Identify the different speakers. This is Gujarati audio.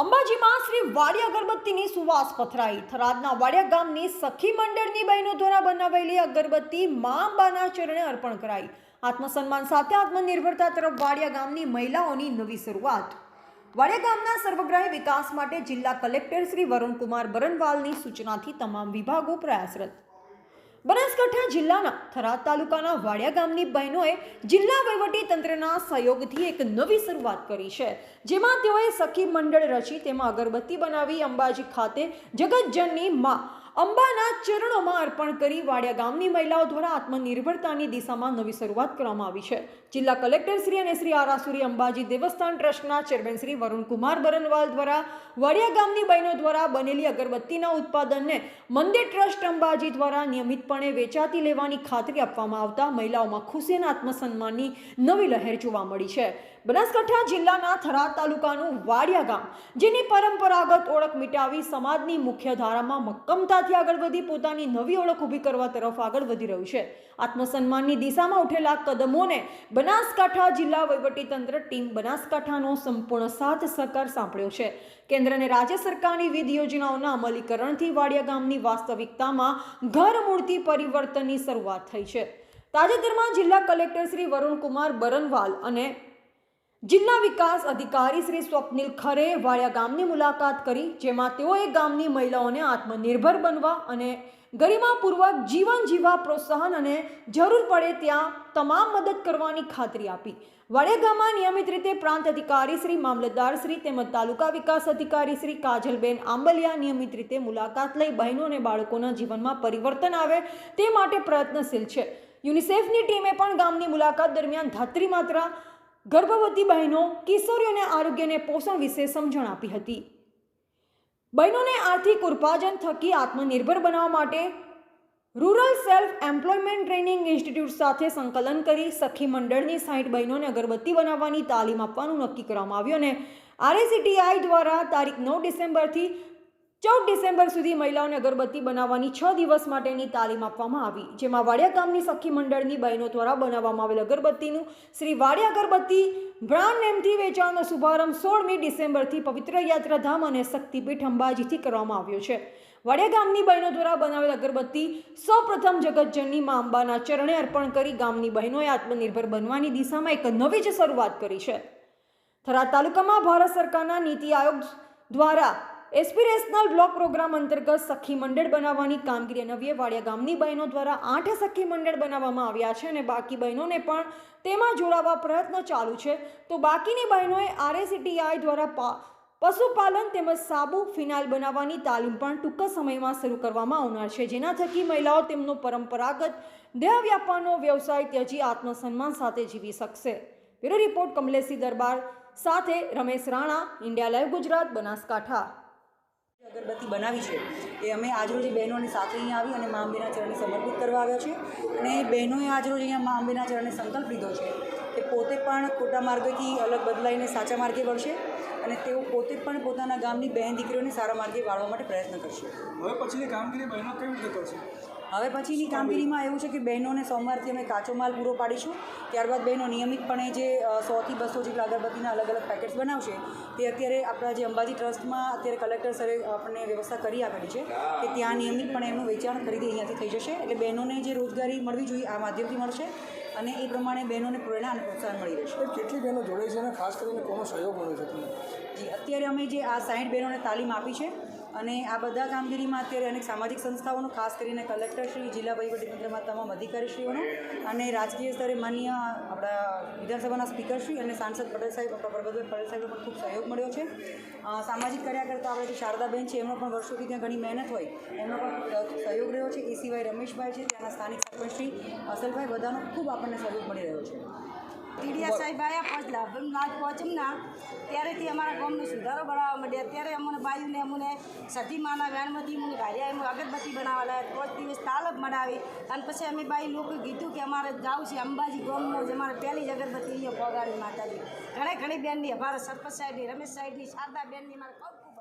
Speaker 1: અંબાજીમાં શ્રી વાડિયા અગરબત્તીની સુવાસ પથરાઈ. થરાદના વાડિયા ગામની સખી મંડળની બહેનો દ્વારા બનાવેલી અગરબત્તી મા અંબાના ચરણે અર્પણ કરાઈ. આત્મસન્માન સાથે આત્મનિર્ભરતા તરફ વાડિયા ગામની મહિલાઓની નવી શરૂઆત. વાડિયા ગામના સર્વગ્રાહી વિકાસ માટે જિલ્લા કલેક્ટર શ્રી વરુણકુમાર બરનવાલની સૂચનાથી તમામ વિભાગો પ્રયાસરત. બનાસકાંઠા જિલ્લાના થરાદ તાલુકાના વાડિયા ગામની બહેનોએ જિલ્લા વહીવટી તંત્રના સહયોગથી એક નવી શરૂઆત કરી છે. જેમાં તેઓએ સખી મંડળ રચી તેમાં અગરબત્તી બનાવી અંબાજી ખાતે જગતજનની માં અંબાના ચરણોમાં અર્પણ કરી વાડિયા ગામની મહિલાઓ દ્વારા આત્મનિર્ભરતાની દિશામાં નવી શરૂઆત કરવામાં આવી છે. જિલ્લા કલેક્ટર શ્રી અને શ્રી આરાસુરી અંબાજી દેવસ્થાન ટ્રસ્ટના ચેરમેન શ્રી વરુણકુમાર બરનવાલ દ્વારા વાડિયા ગામની બહેનો દ્વારા બનેલી અગરબત્તીના ઉત્પાદનને મંદિર ટ્રસ્ટ અંબાજી દ્વારા નિયમિતપણે વેચાતી લેવાની ખાતરી આપવામાં આવતા મહિલાઓમાં ખુશી અને આત્મસન્માનની નવી લહેર જોવા મળી છે. બનાસકાંઠા જિલ્લાના થરાદ તાલુકાનું વાડિયા ગામ, જેની પરંપરાગત ઓળખ મિટાવી સમાજની મુખ્ય ધારામાં મક્કમતાથી આગળ વધી પોતાની નવી ઓળખ ઊભી કરવા તરફ આગળ વધી રહ્યું છે. આત્મસન્માનની દિશામાં ઉઠેલા કદમોને બનાસકાંઠા જિલ્લા વહીવટીતંત્ર ટીમ બનાસકાંઠાનો સંપૂર્ણ સાથ સહકાર સાંપડ્યો છે. કેન્દ્ર અને રાજ્ય સરકારની વિવિધ યોજનાઓના અમલીકરણથી વાડિયા ગામની વાસ્તવિકતામાં ઘર મૂળથી પરિવર્તનની શરૂઆત થઈ છે. તાજેતરમાં જિલ્લા કલેક્ટર શ્રી વરુણકુમાર બરનવાલ અને જિલ્લા વિકાસ અધિકારી શ્રી સ્વપ્નિલ ખરે વાળિયા ગામની મુલાકાત કરી, જેમાં તેઓએ ગામની મહિલાઓને આત્મનિર્ભર બનવા અને ગરિમાપૂર્વક જીવન જીવવા પ્રોત્સાહન અને જરૂર પડે ત્યાં તમામ મદદ કરવાની ખાતરી આપી. વાડિયા ગામમાં નિયમિત રીતે પ્રાંત અધિકારી શ્રી, મામલતદાર શ્રી તેમજ તાલુકા વિકાસ અધિકારી શ્રી કાજલબેન આંબલિયા નિયમિત રીતે મુલાકાત લઈ બહેનો અને બાળકોના જીવનમાં પરિવર્તન આવે તે માટે પ્રયત્નશીલ છે. યુનિસેફની ટીમે પણ ગામની મુલાકાત દરમિયાન ધાત્રી માત્રા ગર્ભવતી બહેનો કિશોરીઓને આરોગ્યને પોષણ વિશે સમજણ આપી હતી. બહેનોને આર્થિક ઉત્પાદન થકી આત્મનિર્ભર બનાવવા માટે rural self employment training institute સાથે સંકલન કરી સખી મંડળની સાઠ બહેનોને અગરબત્તી બનાવવાની તાલીમ આપવાનું નક્કી કરવામાં આવ્યું અને આરએસીટીઆઈ દ્વારા તારીખ નવ ડિસેમ્બરથી ચૌદ ડિસેમ્બર સુધી મહિલાઓને અગરબત્તી બનાવવાની છ દિવસ માટેની તાલીમ આપવામાં આવી, જેમાં વાડિયા ગામની સખી મંડળની બહેનો દ્વારા બનાવવામાં આવેલ અગરબત્તીનું શ્રી વાડિયા અગરબત્તી બ્રાન્ડ નેમથી વેચાણનો શુભારંભ સોળમી ડિસેમ્બરથી પવિત્ર યાત્રાધામ અને શક્તિપીઠ અંબાજીથી કરવામાં આવ્યો છે. વાડિયા ગામની બહેનો દ્વારા બનાવેલ અગરબત્તી સૌપ્રથમ જગતજનની મા અંબાના ચરણે અર્પણ કરી ગામની બહેનોએ આત્મનિર્ભર બનવાની દિશામાં એક નવી જ શરૂઆત કરી છે. થરાદ તાલુકામાં ભારત સરકારના નીતિ આયોગ દ્વારા એસ્પિરેશનલ બ્લોક પ્રોગ્રામ અંતર્ગત સખી મંડળ બનાવવાની કામગીરી નવીએ વાડિયા ગામની બહેનો દ્વારા આઠ સખી મંડળ બનાવવામાં આવ્યા છે અને બાકી બહેનોને પણ તેમાં જોડાવા પ્રયત્ન ચાલુ છે. તો બાકીની બહેનોએ આરએસીટીઆઈ દ્વારા પશુપાલન તેમજ સાબુ ફિનાઇલ બનાવવાની તાલીમ પણ ટૂંક સમયમાં શરૂ કરવામાં આવનાર છે. જેના થકી મહિલાઓ તેમનો પરંપરાગત દેહ વ્યાપારનો વ્યવસાય ત્યજી આત્મસન્માન સાથે જીવી શકશે. બ્યુરો રિપોર્ટ કમલેશી દરબાર સાથે રમેશ રાણા, ઇન્ડિયા લાઈવ ગુજરાત, બનાસકાંઠા.
Speaker 2: અગરબત્તી બનાવી છે, એ અમે આજરોજ બહેનોની સાથે અહીંયા આવી અને મા અંબેના ચરણને સમર્પિત કરવા આવ્યા છે અને બહેનોએ આજરોજ અહીંયા મા અંબેના ચરણને સંકલ્પ લીધો છે કે પોતે પણ ખોટા માર્ગેથી અલગ બદલાઈને સાચા માર્ગે વળશે અને તેઓ પોતે પણ પોતાના ગામની બહેન દીકરીઓને સારા માર્ગે વાળવા માટે પ્રયત્ન કરશે.
Speaker 3: હવે પછીની કામગીરી બહેનો કેવી રીતે કરશે?
Speaker 2: હવે પછીની કામગીરીમાં એવું છે કે બહેનોને સોમવારથી અમે કાચો માલ પૂરો પાડીશું. ત્યારબાદ બહેનો નિયમિતપણે જે સોથી બસો જેટલા અગરબત્તીના અલગ અલગ પેકેટ્સ બનાવશે તે અત્યારે આપણા જે અંબાજી ટ્રસ્ટમાં અત્યારે કલેક્ટર સરે આપણને વ્યવસ્થા કરી આપેલી છે કે ત્યાં નિયમિતપણે એમનું વેચાણ ખરીદી અહીંયાથી થઈ જશે. એટલે બહેનોને જે રોજગારી મળવી જોઈએ આ માધ્યમથી મળશે અને એ પ્રમાણે બહેનોને પ્રેરણા અને પ્રોત્સાહન મળી રહેશે.
Speaker 3: કેટલી બહેનો જોડે છે અને ખાસ કરીને કોનો સહયોગ મળ્યો છે તમને?
Speaker 2: જી અત્યારે અમે જે આ સાઠ બહેનોને તાલીમ આપી છે અને આ બધા કામગીરીમાં અત્યારે અનેક સામાજિક સંસ્થાઓનો, ખાસ કરીને કલેક્ટરશ્રી જિલ્લા વહીવટીતંત્રમાં તમામ અધિકારીશ્રીઓનો અને રાજકીય સ્તરે માન્ય આપણા વિધાનસભાના સ્પીકરશ્રી અને સાંસદ પટેલ સાહેબ પ્રગતભાઈ પટેલ સાહેબનો પણ ખૂબ સહયોગ મળ્યો છે. સામાજિક સામાજિક કાર્યકર્તા આપણે જે શારદાબેન છે, એમનો પણ વર્ષોથી ત્યાં ઘણી મહેનત હોય, એમનો પણ સહયોગ રહ્યો છે. એ સિવાય રમેશભાઈ છે, ત્યાંના સ્થાનિક સરપંચશ્રી અસલભાઈ બધાનો ખૂબ આપણને સહયોગ મળી રહ્યો છે.
Speaker 4: ટીડીયા સાહેબ આવ્યા પહોંચલા પહોંચ્યું ના ત્યારેથી અમારા ગામનો સુધારો બનાવવા માંડ્યા. ત્યારે અમને બાયુને અમને સતી માના વ્યાણમાંથી મને ગાડ્યા એમ અગરબત્તી બનાવવા લાગ્યા. પાંચ દિવસ તાલબ મનાવી. અને પછી અમે બાઈ લોકો કીધું કે અમારે જવું છે અંબાજી ગામમાં જ અમારે પહેલી જ અગરબત્તી અહીંયા માતાજી. ઘણી ઘણી બેનની, અમારા સરપંચ સાહેબની, રમેશ સાહેબની, શારદા બેનની મારે ખૂબ